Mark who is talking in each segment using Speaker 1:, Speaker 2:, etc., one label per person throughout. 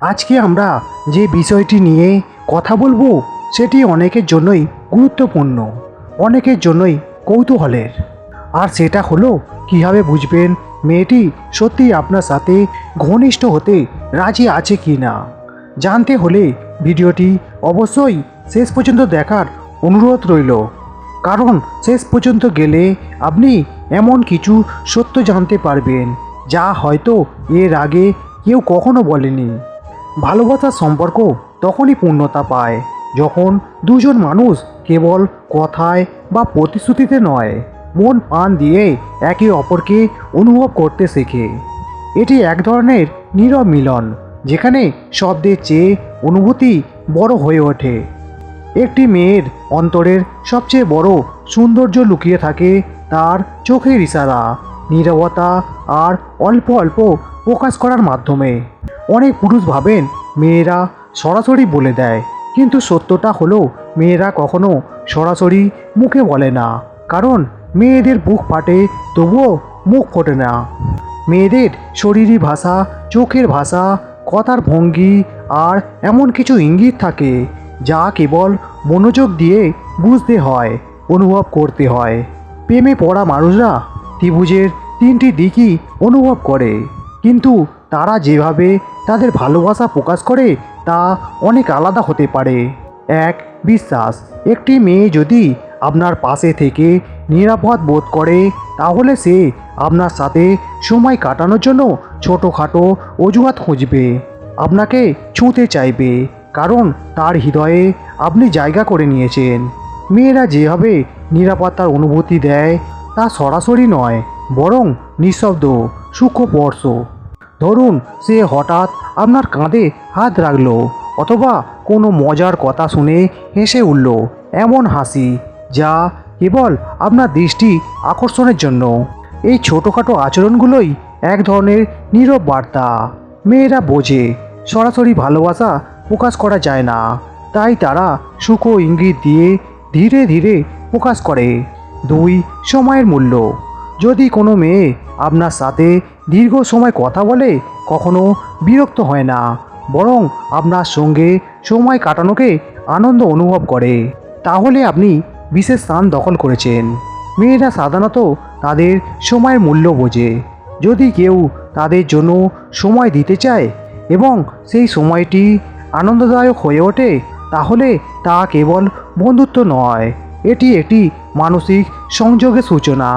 Speaker 1: আজকে আমরা যে বিষয়টি নিয়ে কথা বলব, সেটি অনেকের জন্যই গুরুত্বপূর্ণ, অনেকের জন্যই কৌতূহলের। আর সেটা হলো, কীভাবে বুঝবেন মেয়েটি সত্যি আপনার সাথে ঘনিষ্ঠ হতে রাজি আছে কি না জানতে হলে ভিডিওটি অবশ্যই শেষ পর্যন্ত দেখার অনুরোধ রইল। কারণ শেষ পর্যন্ত গেলে আপনি এমন কিছু সত্য জানতে পারবেন, যা হয়তো এর আগে কেউ কখনো বলেনি। ভালোবাসার সম্পর্ক তখনই পূর্ণতা পায়, যখন দুজন মানুষ কেবল কথায় বা প্রতিশ্রুতিতে নয়, মন প্রাণ দিয়ে একে অপরকে অনুভব করতে শেখে। এটি এক ধরনের নীরব মিলন, যেখানে শব্দের চেয়ে অনুভূতি বড় হয়ে ওঠে। একটি মেয়ের অন্তরের সবচেয়ে বড় সৌন্দর্য লুকিয়ে থাকে তার চোখের ইশারা নীরবতা আর অল্প অল্প প্রকাশ করার মাধ্যমে। অনেক পুরুষ ভাবেন, মেয়েরা সরাসরি বলে দেয়, কিন্তু সত্যটা হলো, মেয়েরা কখনো সরাসরি মুখে বলে না। কারণ, মেয়েদের বুক ফাটে, তবুও মুখ ফোটে না। মেয়েদের শরীরী ভাষা, চোখের ভাষা, কথার ভঙ্গি আর এমন কিছু ইঙ্গিত থাকে, যা কেবল মনোযোগ দিয়ে বুঝতে হয়, অনুভব করতে হয়। প্রেমে পড়া মানুষরা ত্রিভুজের তিনটি দিকই অনুভব করে। কিন্তু তারা যেভাবে তাদের ভালোবাসা প্রকাশ করে, তা অনেক আলাদা হতে পারে। এক, বিশ্বাস। একটি মেয়ে যদি আপনার পাশে থেকে নিরাপদ বোধ করে, তাহলে সে আপনার সাথে সময় কাটানোর জন্য ছোটোখাটো অজুহাত খুঁজবে। আপনাকে ছুঁতে চাইবে, কারণ তার হৃদয়ে আপনি জায়গা করে নিয়েছেন। মেয়েরা যেভাবে নিরাপত্তার অনুভূতি দেয়, তা সরাসরি নয় বরং নিঃশব্দ সূক্ষ্ম স্পর্শ ধরুন সে হঠাৎ আপনার কাঁধে হাত রাখল, অথবা কোনো মজার কথা শুনে হেসে উঠল, এমন হাসি, যা কেবল আপনার দৃষ্টি আকর্ষণের জন্য। এই ছোটোখাটো আচরণগুলোই এক ধরনের নীরব বার্তা। মেয়েরা বোঝে, সরাসরি ভালোবাসা প্রকাশ করা যায় না, তাই তারা সুখ ইঙ্গিত দিয়ে ধীরে ধীরে প্রকাশ করে। দুই, সময়ের মূল্য। যদি কোনো মেয়ে আপনার সাথে দীর্ঘ সময় কথা বলে, কখনো বিরক্ত হয় না, বরং আপনার সঙ্গে সময় কাটানোকে আনন্দ অনুভব করে, তাহলে আপনি বিশেষ স্থান দখল করেছেন। মেয়েরা সাধারণত তাদের সময়ের মূল্য বোঝে। যদি কেউ তাদের জন্য সময় দিতে চায় এবং সেই সময়টি আনন্দদায়ক হয়ে ওঠে, তাহলে তা কেবল বন্ধুত্ব নয়, এটি একটি মানসিক সংযোগের সূচনা।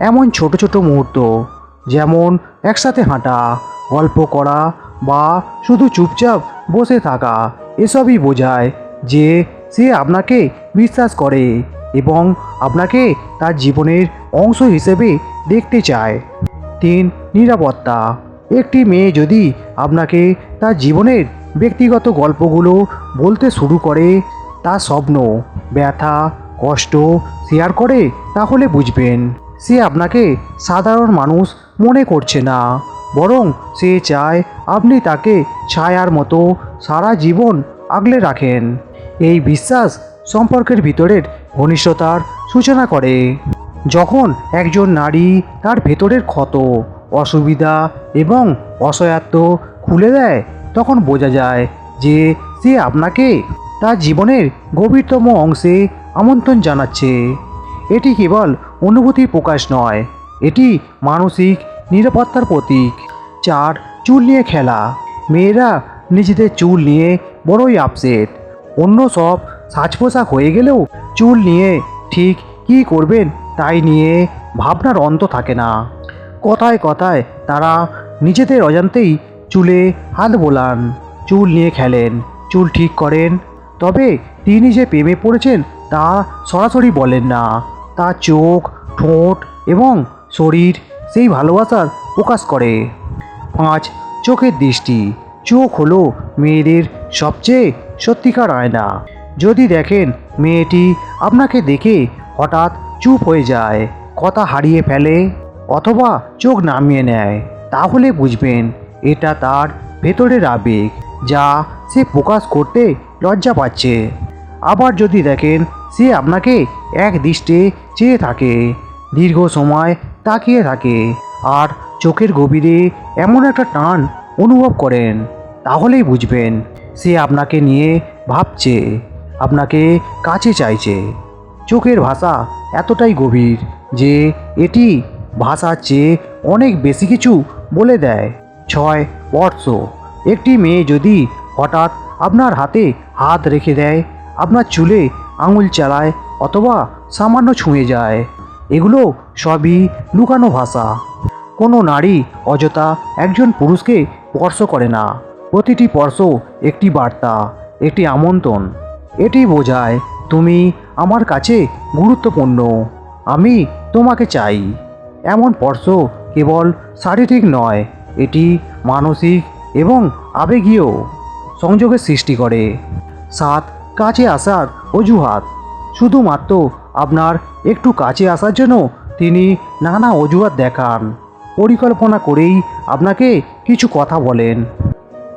Speaker 1: এমন ছোট ছোট মুহূর্ত, যেমন একসাথে হাঁটা, গল্প করা বা শুধু চুপচাপ বসে থাকা, এসবই বোঝায় যে সে আপনাকে বিশ্বাস করে এবং আপনাকে তার জীবনের অংশ হিসেবে দেখতে চায়। তিন, নিরাপত্তা। একটি মেয়ে যদি আপনাকে তার জীবনের ব্যক্তিগত গল্পগুলো বলতে শুরু করে তার স্বপ্ন, ব্যথা, কষ্ট শেয়ার করে, তাহলে বুঝবেন। সে আপনাকে সাধারণ মানুষ মনে করছে না। বরং সে চায় আপনি তাকে ছায়ার মতো সারা জীবন আগলে রাখেন। এই বিশ্বাস সম্পর্কের ভিতরের ঘনিষ্ঠতার সূচনা করে। যখন একজন নারী তার ভেতরের ক্ষত, অসুবিধা এবং অসহায়ত্ব খুলে দেয়, তখন বোঝা যায় যে সে আপনাকে তার জীবনের গভীরতম অংশে আমন্ত্রণ জানাচ্ছে। এটি কেবল অনুভূতির প্রকাশ নয়। এটি মানসিক নিরাপত্তার প্রতীক। চার, চুল নিয়ে খেলা। মেয়েরা নিজেদের চুল নিয়ে বড়ই আপসেট অন্য সব সাজ পোশাক হয়ে গেলেও চুল নিয়ে ঠিক কী করবেন তাই নিয়ে ভাবনার অন্ত থাকে না। কথায় কথায় তারা নিজেদের অজান্তেই চুলে হাত বোলান, চুল নিয়ে খেলেন, চুল ঠিক করেন। তবে তিনি যে প্রেমে পড়েছেন তা সরাসরি বলেন না। তার চোখ, ঠোঁট এবং শরীর সেই ভালোবাসার প্রকাশ করে। পাঁচ, চোখের দৃষ্টি। চোখ হলো মেয়েদের সবচেয়ে সত্যিকার আয়না। যদি দেখেন মেয়েটি আপনাকে দেখে হঠাৎ চুপ হয়ে যায়, কথা হারিয়ে ফেলে অথবা চোখ নামিয়ে নেয়, তাহলে বুঝবেন এটা তার ভেতরের আবেগ, যা সে প্রকাশ করতে লজ্জা পাচ্ছে। আবার যদি দেখেন সে আপনাকে এক দৃষ্টে চেয়ে থাকে, দীর্ঘ সময় তাকিয়ে থাকে আর চোখের গভীরে এমন একটা টান অনুভব করেন, তাহলেই বুঝবেন সে আপনাকে নিয়ে ভাবছে, আপনাকে কাছে চাইছে। চোখের ভাষা এতটাই গভীর যে এটি ভাষার চেয়ে অনেক বেশি কিছু বলে দেয়। ছয় স্পর্শ একটি মেয়ে যদি হঠাৎ আপনার হাতে হাত রেখে দেয়, আপনার চুলে আঙুল চালায় অথবা সামান্য ছুঁয়ে যায়। এগুলো সবই লুকানো ভাষা। কোনো নারী অযথা একজন পুরুষকে স্পর্শ করে না। প্রতিটি স্পর্শ একটি বার্তা, একটি আমন্ত্রণ। এটি বোঝায়, তুমি আমার কাছে গুরুত্বপূর্ণ, আমি তোমাকে চাই। এমন স্পর্শ কেবল শারীরিক নয়, এটি মানসিক এবং আবেগীয় সংযোগের সৃষ্টি করে। সাত কাছে আসার অজুহাত। শুধুমাত্র আপনার একটু কাছে আসার জন্য তিনি নানা অজুহাত দেখান। পরিকল্পনা করেই আপনাকে কিছু কথা বলেন।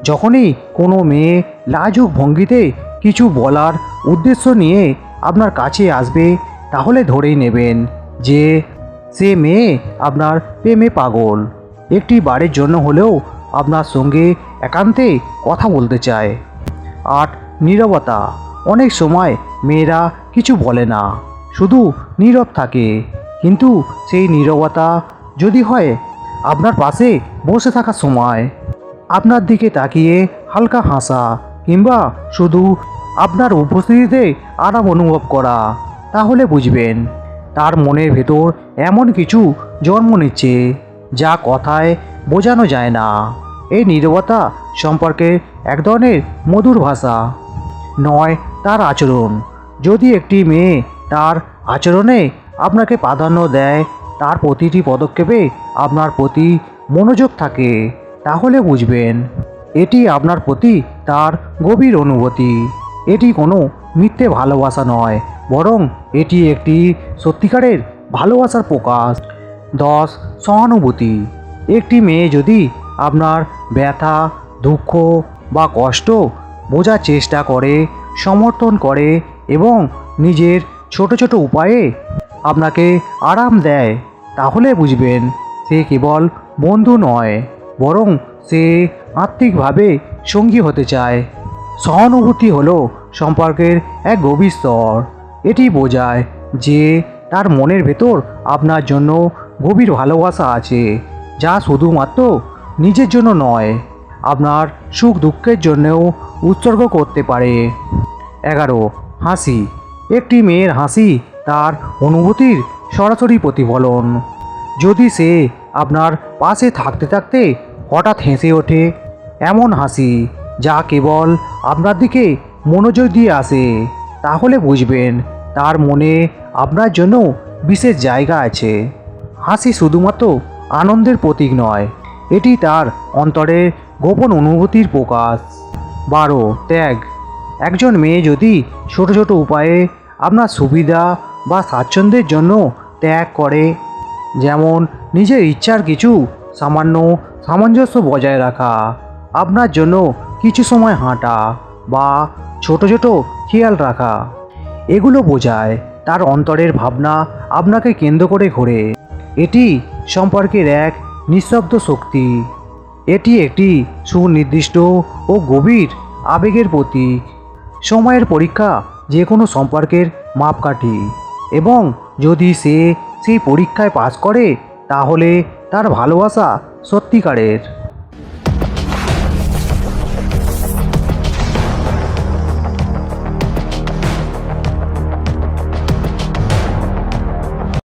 Speaker 1: যখনই কোনো মেয়ে লাজুক ভঙ্গিতে কিছু বলার উদ্দেশ্য নিয়ে আপনার কাছে আসবে, তাহলে ধরেই নেবেন যে সে মেয়ে আপনার প্রেমে পাগল। একটি বারের জন্য হলেও আপনার সঙ্গে একান্তে কথা বলতে চায়। আট, নীরবতা। অনেক সময় মেয়েরা কিছু বলে না, শুধু নীরব থাকে। কিন্তু সেই নীরবতা যদি হয়, আপনার পাশে বসে থাকার সময়, আপনার দিকে তাকিয়ে হালকা হাসা কিংবা শুধু আপনার উপস্থিতিতে আরাম অনুভব করা, তাহলে বুঝবেন তার মনের ভেতর এমন কিছু জন্ম নিচ্ছে যা কথায় বোঝানো যায় না। এই নীরবতা সম্পর্কে এক ধরনের মধুর ভাষা। নয় তার আচরণ। যদি একটি মেয়ে তার আচরণে আপনাকে প্রাধান্য দেয়, তার প্রতিটি পদক্ষেপে আপনার প্রতি মনোযোগ থাকে, তাহলে বুঝবেন এটি আপনার প্রতি তার গভীর অনুভূতি। এটি কোনো মিথ্যে ভালোবাসা নয়, বরং এটি একটি সত্যিকারের ভালোবাসার প্রকাশ। দশ, সহানুভূতি। একটি মেয়ে যদি আপনার ব্যথা, দুঃখ বা কষ্ট বোঝার চেষ্টা করে, সমর্থন করে এবং নিজের ছোট ছোট উপায়ে আপনাকে আরাম দেয়। তাহলে বুঝবেন, সে কেবল বন্ধু নয়, বরং সে আত্মিকভাবে সঙ্গী হতে চায়। সহানুভূতি হলো সম্পর্কের এক গভীর স্তর। এটি বোঝায় যে তার মনের ভেতর আপনার জন্য গভীর ভালোবাসা আছে, যা শুধুমাত্র নিজের জন্য নয় আপনার সুখ দুঃখের জন্যও উৎসর্গ করতে পারে। এগারো, হাসি। একটি মেয়ের হাসি তার অনুভূতির সরাসরি প্রতিফলন। যদি সে আপনার পাশে থাকতে থাকতে হঠাৎ হেসে ওঠে, এমন হাসি যা কেবল আপনার দিকে মনোযোগ দিয়ে আসে, তাহলে বুঝবেন তার মনে আপনার জন্য বিশেষ জায়গা আছে। হাসি শুধুমাত্র আনন্দের প্রতীক নয়, এটি তার অন্তরের গোপন অনুভূতির প্রকাশ। বারো, ত্যাগ। একজন মেয়ে যদি ছোট ছোট উপায়ে আপনার সুবিধা বা স্বাচ্ছন্দ্যের জন্য ত্যাগ করে, যেমন নিজের ইচ্ছার কিছু সামান্য সামঞ্জস্য বজায় রাখা, আপনার জন্য কিছু সময় হাঁটা বা ছোট ছোট খেয়াল রাখা, এগুলো বোঝায় তার অন্তরের ভাবনা আপনাকে কেন্দ্র করে ঘোরে। এটি সম্পর্কের এক নিঃশব্দ শক্তি। এটি একটি সুনির্দিষ্ট ও গভীর আবেগের প্রতীক। সময়ের পরীক্ষা যে কোনো সম্পর্কের মাপকাঠি এবং যদি সে সেই পরীক্ষায় পাশ করে, তাহলে তার ভালোবাসা সত্যিকারের।